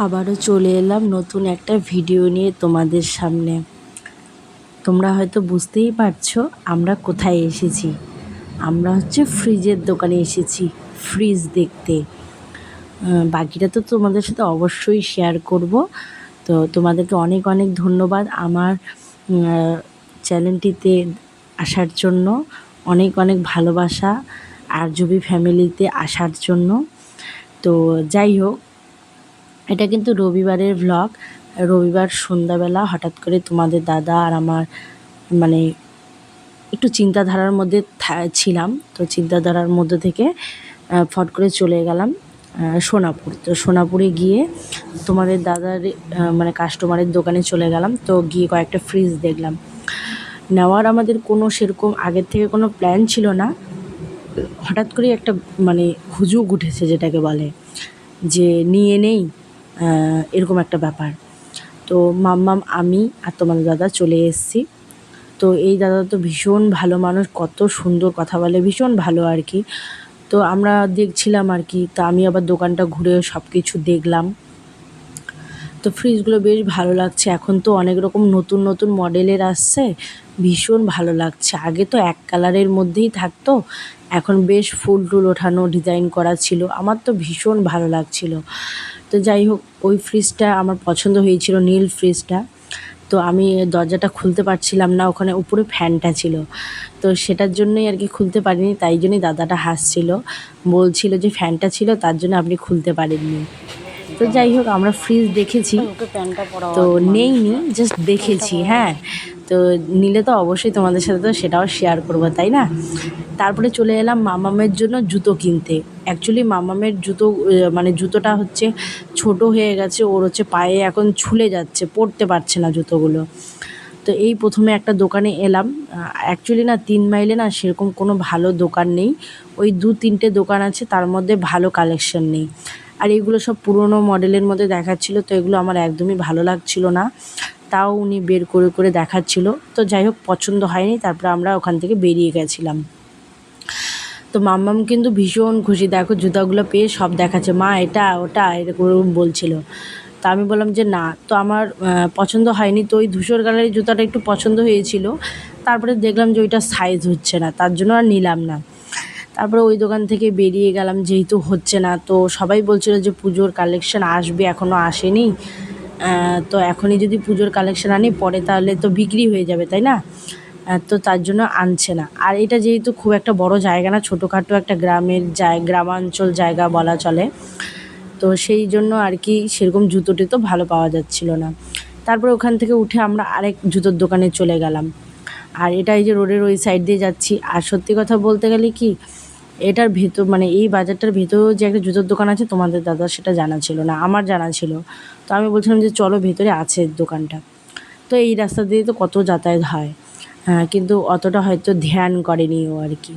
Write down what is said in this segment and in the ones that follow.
আবারও চলে এলাম নতুন একটা ভিডিও নিয়ে তোমাদের সামনে। তোমরা হয়তো বুঝতেই পারছ আমরা কোথায় এসেছি। আমরা হচ্ছে ফ্রিজের দোকানে এসেছি, ফ্রিজ দেখতে। বাকিটা তো তোমাদের সাথে অবশ্যই শেয়ার করব। তো তোমাদেরকে অনেক অনেক ধন্যবাদ আমার চ্যানেলটিতে আসার জন্য। অনেক অনেক ভালোবাসা আর জবি ফ্যামিলিতে আসার জন্য। তো যাই হোক এটা কিন্তু রবিবারের ভ্লগ রবিবার সন্ধ্যাবেলা হঠাৎ করে তোমাদের দাদা আর আমার মানে একটু চিন্তাধারার মধ্যে ছিলাম। তো চিন্তাধারার মধ্যে থেকে ফট করে চলে গেলাম সোনাপুর। তো সোনাপুরে গিয়ে তোমাদের দাদার মানে কাস্টমারের দোকানে চলে গেলাম। তো গিয়ে কয়েকটা ফ্রিজ দেখলাম। নেওয়ার আমাদের কোনো সেরকম আগের থেকে কোনো প্ল্যান ছিল না। হঠাৎ করে একটা মানে হুজুগ উঠেছে যেটাকে বলে, যে নিয়ে নেই। এরকম একটা ব্যাপার। তো মাম্মাম আমি আর তোমাদের দাদা চলে এসেছি। তো এই দাদা তো ভীষণ ভালো মানুষ, কত সুন্দর কথা বলে, ভীষণ ভালো আর কি। তো আমরা দেখছিলাম আর কি, তা আমি আবার দোকানটা ঘুরে সব কিছু দেখলাম। তো ফ্রিজগুলো বেশ ভালো লাগছে। এখন তো অনেক রকম নতুন নতুন মডেলের আসছে, ভীষণ ভালো লাগছে। আগে তো এক কালারের মধ্যেই থাকতো এখন বেশ ফুল টুল ওঠানো ডিজাইন করা ছিল। আমার তো ভীষণ ভালো লাগছিল। তো যাই হোক ওই ফ্রিজটা আমার পছন্দ হয়েছিল নীল ফ্রিজটা তো আমি দরজাটা খুলতে পারছিলাম না ওখানে উপরে ফ্যানটা ছিল। তো সেটার জন্যই আর কি খুলতে পারিনি তাই জন্যই দাদাটা হাসছিল। বলছিল যে ফ্যানটা ছিল তার জন্য আপনি খুলতে পারেননি। তো যাই হোক আমরা ফ্রিজ দেখেছি। তো নেইনি জাস্ট দেখেছি হ্যাঁ। তো নিলে তো অবশ্যই তোমাদের সাথে তো সেটাও শেয়ার করব, তাই না? তারপরে চলে এলাম মামামের জন্য জুতো কিনতে। অ্যাকচুয়ালি মামামের জুতো মানে জুতোটা হচ্ছে ছোট হয়ে গেছে, ওর হচ্ছে পায়ে এখন ছুলে যাচ্ছে পরতে পারছে না জুতোগুলো। তো এই প্রথমে একটা দোকানে এলাম। অ্যাকচুয়ালি না তিন মাইলে না সেরকম কোনো ভালো দোকান নেই। ওই দু তিনটে দোকান আছে, তার মধ্যে ভালো কালেকশন নেই। আর এগুলো সব পুরনো মডেলের মধ্যে দেখাচ্ছিল, তো এগুলো আমার একদমই ভালো লাগছিল না। তাও উনি বের করে করে দেখাচ্ছিল। তো যাই হোক পছন্দ হয়নি, তারপরে আমরা ওখান থেকে বেরিয়ে গেছিলাম। তো মাম্মাম কিন্তু ভীষণ খুশি, দেখো জুতাগুলো পেয়ে সব দেখাচ্ছে, মা, এটা, ওটা, এরকম বলছিল। তা আমি বললাম যে, না। তো আমার পছন্দ হয়নি, তো ওই ধূসর কালারের জুতাটা একটু পছন্দ হয়েছিল। তারপরে দেখলাম যে ওইটা সাইজ হচ্ছে না, তার জন্য আর নিলাম না। তারপরে ওই দোকান থেকে বেরিয়ে গেলাম, যেহেতু হচ্ছে না, তো সবাই বলছিল যে, পুজোর কালেকশন আসবে এখনও আসেনি। তো এখনই যদি পুজোর কালেকশন আনি, পরে তাহলে তো বিক্রি হয়ে যাবে, তাই না? তো তার জন্য আনছে না। আর এটা যেহেতু খুব একটা বড় জায়গা না, ছোটোখাটো একটা গ্রামের জায়, গ্রামাঞ্চল জায়গা বলা চলে। তো সেই জন্য আর কি সেরকম জুতোটি তো ভালো পাওয়া যাচ্ছিল না। তারপরে ওখান থেকে উঠে আমরা আরেক জুতোর দোকানে চলে গেলাম। আর এটা এই যে রোডের ওই সাইড দিয়ে যাচ্ছি। আর সত্যি কথা বলতে গেলে কি এটার ভেতর মানে এই বাজারটার ভেতরেও যে একটা জুতোর দোকান আছে, তোমাদের দাদা সেটা জানা ছিল না, আমার জানা ছিল। তো আমি বলছিলাম যে চলো ভেতরে আছে দোকানটা। তো এই রাস্তা দিয়ে তো কত যাতায়াত হয়। হ্যাঁ কিন্তু অতটা হয়তো ধ্যান করেনি ও আর কি।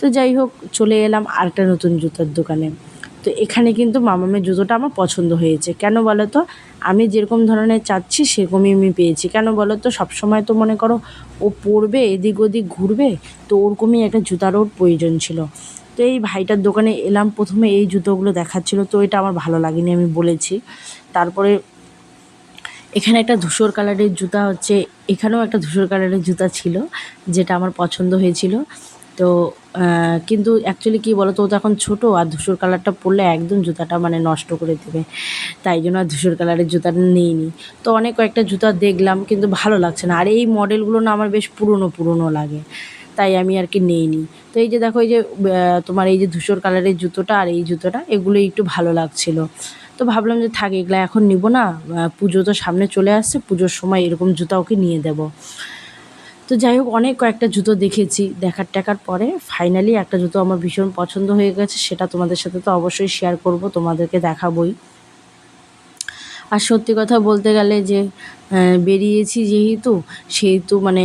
তো যাই হোক, চলে এলাম আরেকটা নতুন জুতোর দোকানে। তো এখানে কিন্তু মামামের জুতোটা আমার পছন্দ হয়েছে। কেন বলো তো আমি যেরকম ধরনের চাচ্ছি, সেরকমই আমি পেয়েছি। কেন বলো তো সবসময় তো মনে করো, ও পরবে, এদিক ওদিক ঘুরবে, তো ওরকমই একটা জুতারও ওর প্রয়োজন ছিল। তো এই ভাইটার দোকানে এলাম, প্রথমে এই জুতোগুলো দেখাচ্ছিল, তো এটা আমার ভালো লাগেনি, আমি বলেছি। তারপরে এখানে একটা ধূসর কালারের জুতা হচ্ছে, এখানেও একটা ধূসর কালারের জুতা ছিল, যেটা আমার পছন্দ হয়েছিল। তো কিন্তু অ্যাকচুয়ালি কী বলো তো ও তো এখন ছোটো আর ধূসর কালারটা পরলে একদম জুতাটা মানে নষ্ট করে দেবে। তাই জন্য আর ধূসর কালারের জুতাটা নিইনি। তো অনেক কয়েকটা জুতা দেখলাম কিন্তু ভালো লাগছে না। আর এই মডেলগুলো না আমার বেশ পুরনো পুরনো লাগে। তাই আমি আর কি নিইনি। তো এই যে দেখো, এই যে তোমার এই যে ধূসর কালারের জুতোটা আর এই জুতোটা, এগুলো একটু ভালো লাগছিল। তো ভাবলাম যে থাক, এগুলো এখন নিব না। পুজো তো সামনে চলে আসছে, পুজোর সময় এরকম জুতা ওকে নিয়ে দেব। তো যাই হোক অনেক কয়েকটা জুতো দেখেছি দেখার টাকার পরে। ফাইনালি একটা জুতো আমার ভীষণ পছন্দ হয়ে গেছে, সেটা তোমাদের সাথে তো অবশ্যই শেয়ার করব, তোমাদেরকে দেখাবই। আর সত্যি কথা বলতে গেলে যে বেরিয়েছি যেহেতু, সেহেতু মানে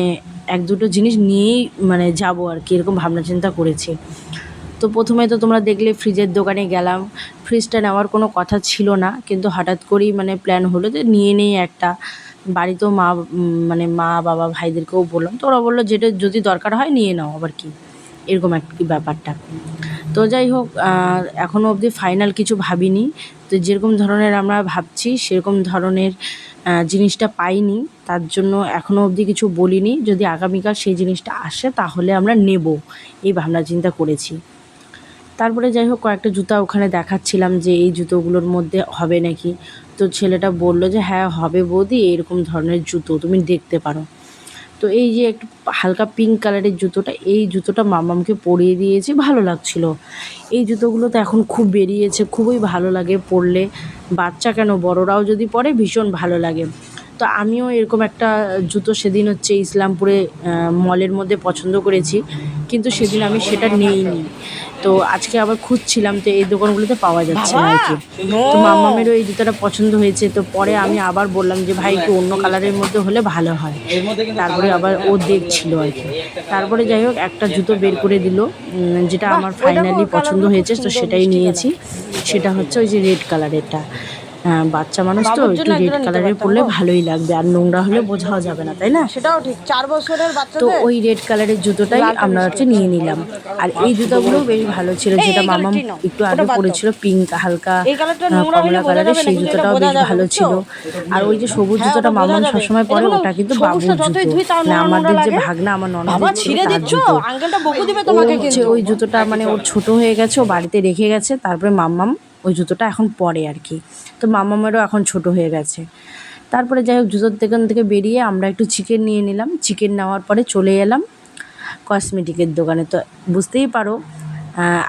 এক দুটো জিনিস নিয়েই মানে যাব আর কি, এরকম ভাবনা চিন্তা করেছি। তো প্রথমে তো তোমরা দেখলে ফ্রিজের দোকানে গেলাম, ফ্রিজটা নেওয়ার কোনো কথা ছিল না, কিন্তু হঠাৎ করেই মানে প্ল্যান হলো যে নিয়ে নেই একটা। বাড়িতেও মা মানে মা, বাবা, ভাইদেরকেও বললাম। তো ওরা বলল, যেটা যদি দরকার হয় নিয়ে নাও আবার কি? এরকম এক ব্যাপারটা। তো যাই হোক এখনও অবধি ফাইনাল কিছু ভাবিনি। তো যেরকম ধরনের আমরা ভাবছি, সেরকম ধরনের জিনিসটা পাইনি। তার জন্য এখনও অবধি কিছু বলিনি। যদি আগামীকাল সেই জিনিসটা আসে, তাহলে আমরা নেব। এই ভাবনা চিন্তা করেছি। তারপরে যাই হোক, কয়েকটা জুতা ওখানে দেখাচ্ছিলাম যে এই জুতোগুলোর মধ্যে হবে নাকি। তো ছেলেটা বলল যে হ্যাঁ হবে বৌদি, এরকম ধরনের জুতো তুমি দেখতে পারো। তো এই যে একটু হালকা পিঙ্ক কালারের জুতোটা, এই জুতোটা মামামকে পরিয়ে দিয়েছি, ভালো লাগছিল। এই জুতোগুলো তো এখন খুব বেরিয়েছে, খুবই ভালো লাগে পরলে। বাচ্চা কেন, বড়রাও যদি পরে ভীষণ ভালো লাগে। তো আমিও এরকম একটা জুতো সেদিন হচ্ছে ইসলামপুরে মলের মধ্যে পছন্দ করেছি কিন্তু সেদিন আমি সেটা নেইনি। তো আজকে আবার খুঁজছিলাম তো এই দোকানগুলোতে পাওয়া যাচ্ছে না আর কি। তো মামামেরও এই জুতোটা পছন্দ হয়েছে তো পরে আমি আবার বললাম যে ভাই একটু অন্য কালারের মধ্যে হলে ভালো হয়। তারপরে আবার ও দেখছিল আর কি। তারপরে যাই হোক একটা জুতো বের করে দিল যেটা আমার ফাইনালি পছন্দ হয়েছে তো সেটাই নিয়েছি। সেটা হচ্ছে ওই যে রেড কালারেরটা বাচ্চা মানুষ তো একটু রেড কালারের পরলে ভালোই লাগবে। আর নোংরা হলে বোঝাও যাবে না তাই না? সেটাও ঠিক। চার বছরের তো ওই রেড কালারের জুতোটাই আমরা হচ্ছে নিয়ে নিলাম। আর এই জুতোগুলো বেশ ভালো ছিল যেটা নাও। একটু আগে পরেছিল পিঙ্ক হালকা কমলা কালারের সেই জুতোটাও বেশ ভালো ছিল। আর ওই যে সবুজ হ্যাঁ, জুতোটা বোঝা মামাম যাবে। সবসময় পরে ওটা কিন্তু বাবুর জুতো। না আমাদের যে ভাগনা আমার বাবা ননদের ছিল তার জুতো। আঙ্কেলটা বকু দিবে তোমাকে কিন্তু। ওই জুতোটা মানে ওর ছোট হয়ে গেছে ও বাড়িতে রেখে গেছে তারপরে মাম্মাম ওই জুতোটা এখন পরে আর কি। তো মাম্মামেরও এখন ছোট হয়ে গেছে। তারপরে যাই হোক, জুতোর দোকান থেকে বেরিয়ে আমরা একটু চিকেন নিয়ে নিলাম। চিকেন নেওয়ার পরে চলে এলাম কসমেটিকের দোকানে। তো বুঝতেই পারো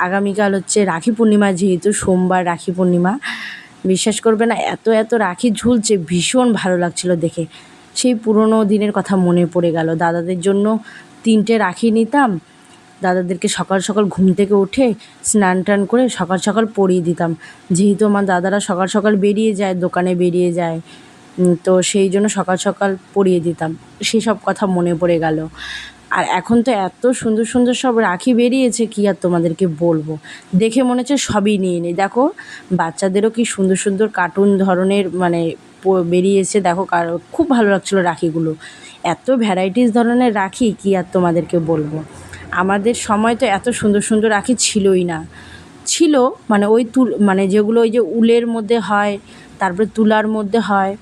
আগামীকাল হচ্ছে রাখি পূর্ণিমা, যেহেতু সোমবার রাখি পূর্ণিমা। বিশ্বাস করবে না, এত এত রাখি ঝুলছে, ভীষণ ভালো লাগছিল দেখে। সেই পুরনো দিনের কথা মনে পড়ে গেল। দাদাদের জন্য তিনটে রাখি নিতাম দাদাদেরকে সকাল সকাল ঘুম থেকে উঠে স্নান টান করে সকাল সকাল পরিয়ে দিতাম। যেহেতু আমার দাদারা সকাল সকাল বেরিয়ে যায়, দোকানে বেরিয়ে যায় তো সেই জন্য সকাল সকাল পরিয়ে দিতাম। সেই সব কথা মনে পড়ে গেল। আর এখন তো এত সুন্দর সুন্দর সব রাখি বেরিয়েছে, কি আর তোমাদেরকে বলব? দেখে মনে হচ্ছে সবই নিয়ে নিই। দেখো, বাচ্চাদেরও কি সুন্দর সুন্দর কার্টুন ধরনের মানে বেরিয়েছে। দেখো খুব ভালো লাগছিল রাখিগুলো। এত ভ্যারাইটিস ধরনের রাখি, কি আর তোমাদেরকে বলব? আমাদের সময় তো এত সুন্দর সুন্দর রাখি ছিলই না। ছিল মানে ওই তুল মানে যেগুলো ওই যে উলের মধ্যে হয়, তারপরে তুলার মধ্যে হয়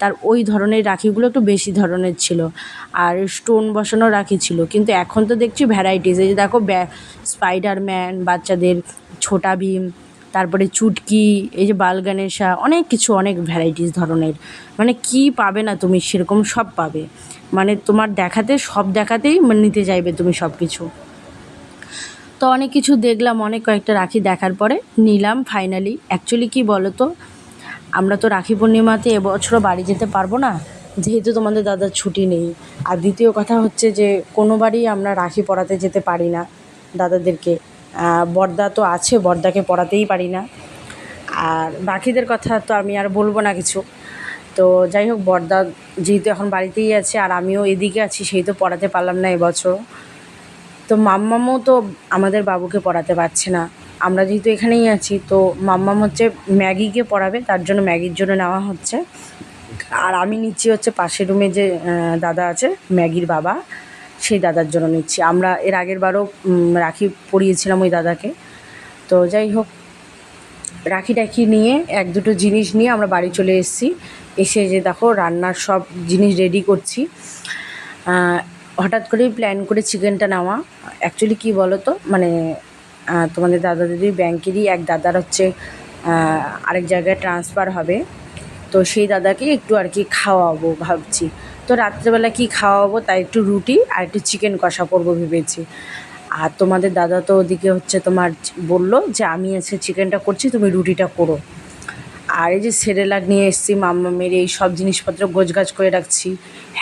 তার ওই ধরনের রাখিগুলো একটু বেশি ধরনের ছিল। আর স্টোন বসানো রাখি ছিল। কিন্তু এখন তো দেখছি ভ্যারাইটিস এই যে দেখো স্পাইডারম্যান বাচ্চাদের ছোটা ভীম, তারপরে চুটকি, এই যে বাল গণেশা অনেক কিছু, অনেক ভ্যারাইটিস ধরনের। মানে কি পাবে না তুমি, সেরকম সব পাবে। মানে তোমার দেখাতে, সব দেখাতেই মানে নিতে চাইবে তুমি সব কিছু তো অনেক কিছু দেখলাম, অনেক কয়েকটা রাখি দেখার পরে নিলাম ফাইনালি অ্যাকচুয়ালি কি বলো তো আমরা তো রাখি পূর্ণিমাতে এবছরও বাড়ি যেতে পারব না, যেহেতু তোমাদের দাদার ছুটি নেই। আর দ্বিতীয় কথা হচ্ছে যে, কোনোবারই আমরা রাখি পড়াতে যেতে পারি না দাদাদেরকে। বর্দা তো আছে, বর্দাকে পড়াতেই পারি না। আর বাকিদের কথা তো আমি আর বলব না কিছু। তো যাই হোক, বর্দা যেহেতু এখন বাড়িতেই আছে আর আমিও এদিকে আছি, সেই তো পড়াতে পারলাম না এবছর। তো মাম্মামও তো আমাদের বাবুকে পড়াতে পারছে না। আমরা যেহেতু এখানেই আছি, তো মাম্মাম হচ্ছে ম্যাগিকে পড়াবে, তার জন্য ম্যাগির জন্য নেওয়া হচ্ছে। আর আমি নিচ্ছি হচ্ছে পাশের রুমে যে দাদা আছে, ম্যাগির বাবা, সেই দাদার জন্য নিচ্ছি। আমরা এর আগের বারও রাখি পরিয়েছিলাম ওই দাদাকে। তো যাই হোক রাখি টাখি নিয়ে এক দুটো জিনিস নিয়ে আমরা বাড়ি চলে এসেছি। এসে যে দেখো রান্নার সব জিনিস রেডি করছি। হঠাৎ করেই প্ল্যান করে চিকেনটা নেওয়া। অ্যাকচুয়ালি কী বলো তো মানে তোমাদের দাদা দিদির ব্যাংকেরই এক দাদার হচ্ছে আরেক জায়গায় ট্রান্সফার হবে। তো সেই দাদাকে একটু আর কি খাওয়াবো ভাবছি। তো রাত্রেবেলা কি খাওয়াবো তাই একটু রুটি আর একটু চিকেন কষা করব ভেবেছি। আর তোমাদের দাদা তো ওদিকে হচ্ছে তোমার বলল যে, আমি আজকে চিকেনটা করছি, তুমি রুটিটা করো। আর এই যে সেরেলাক নিয়ে এসেছি মাম্মামের এই সব জিনিসপত্র, গোছগাছ করে রাখছি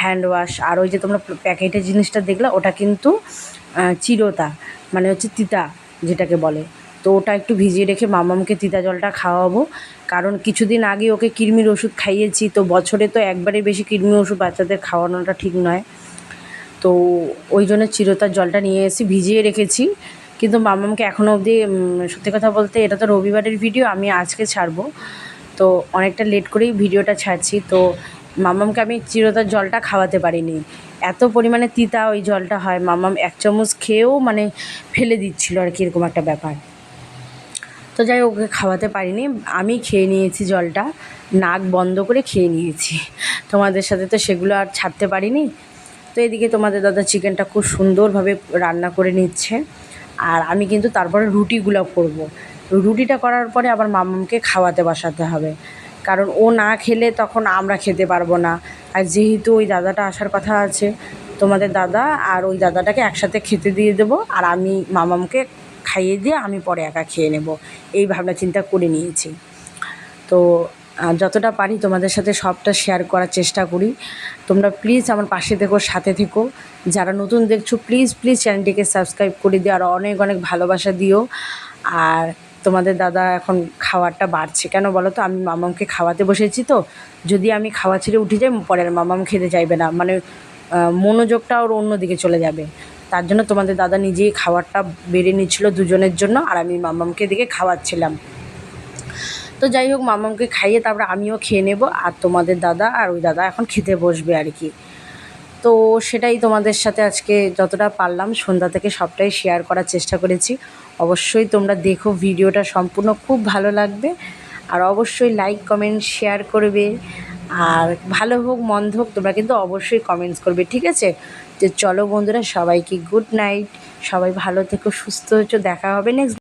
হ্যান্ড ওয়াশ আর ওই যে তোমরা প্যাকেটের জিনিসটা দেখলে, ওটা কিন্তু চিরতা মানে হচ্ছে তিতা যেটাকে বলে। তো ওটা একটু ভিজিয়ে রেখে মামামকে তিতা জলটা খাওয়াবো। কারণ কিছুদিন আগে ওকে কৃমির ওষুধ খাইয়েছি, তো বছরে তো একবারে বেশি কৃমি ওষুধ বাচ্চাদের খাওয়ানোটা ঠিক নয়। তো ওই জন্য চিরতার জলটা নিয়ে এসে ভিজিয়ে রেখেছি। কিন্তু মামামকে এখনও অবধি সত্যি কথা বলতে এটা তো রবিবারের ভিডিও আমি আজকে ছাড়বো। তো অনেকটা লেট করেই ভিডিওটা ছাড়ছি। তো মামামকে আমি চিরতার জলটা খাওয়াতে পারিনি। এত পরিমাণে তিতা ওই জলটা হয়, মামাম এক চামচ খেয়েও মানে ফেলে দিচ্ছিল আর কি এরকম একটা ব্যাপার। তো যাই ওকে খাওয়াতে পারিনি। আমি খেয়ে নিয়েছি জলটা, নাক বন্ধ করে খেয়ে নিয়েছি। তোমাদের সাথে তো সেগুলো আর ছাড়তে পারিনি। তো এদিকে তোমাদের দাদা চিকেনটা খুব সুন্দরভাবে রান্না করে নিচ্ছে। আর আমি কিন্তু তারপরে রুটিগুলো করব। রুটিটা করার পরে আবার মামামকে খাওয়াতে বসাতে হবে। কারণ ও না খেলে তখন আমরা খেতে পারব না। আর যেহেতু ওই দাদাটা আসার কথা আছে, তোমাদের দাদা আর ওই দাদাটাকে একসাথে খেতে দিয়ে দেবো আর আমি মামামকে খাইয়ে দিয়ে আমি পরে একা খেয়ে নেব। এই ভাবনা চিন্তা করে নিয়েছি। তো যতটা পারি তোমাদের সাথে সবটা শেয়ার করার চেষ্টা করি। তোমরা প্লিজ আমার পাশে থেকো, সাথে থেকো। যারা নতুন দেখছ প্লিজ প্লিজ চ্যানেলটিকে সাবস্ক্রাইব করে দিও। আর অনেক অনেক ভালোবাসা দিও। আর তোমাদের দাদা এখন খাওয়ারটা বাড়ছে। কেন বলো তো? আমি মামামকে খাওয়াতে বসেছি তো। যদি আমি খাওয়া ছেড়ে উঠে যাই পরে আর মামাম খেতে চাইবে না। মানে মনোযোগটা ওর অন্যদিকে চলে যাবে। তার জন্য তোমাদের দাদা নিজেই খাবারটা বেড়ে নিচ্ছিল দুজনের জন্য, আর আমি মামামকে দিকে খাওয়াচ্ছিলাম। তো যাই হোক, মামামকে খাইয়ে তারপরে আমিও খেয়ে নেব। আর তোমাদের দাদা আর ওই দাদা এখন খেতে বসবে আর কি। তো সেটাই তোমাদের সাথে আজকে যতটা পারলাম সন্ধ্যা থেকে সবটাই শেয়ার করার চেষ্টা করেছি। অবশ্যই তোমরা দেখো ভিডিওটা সম্পূর্ণ, খুব ভালো লাগবে। আর অবশ্যই লাইক কমেন্ট শেয়ার করবে। আর ভালো হোক, মন্দ হোক, তোমরা কিন্তু অবশ্যই কমেন্টস করবে, ঠিক আছে? যে চলো বন্ধুরা, সবাইকে গুড নাইট সবাই ভালো থেকো, সুস্থ হচ্ছে দেখা হবে নেক্সট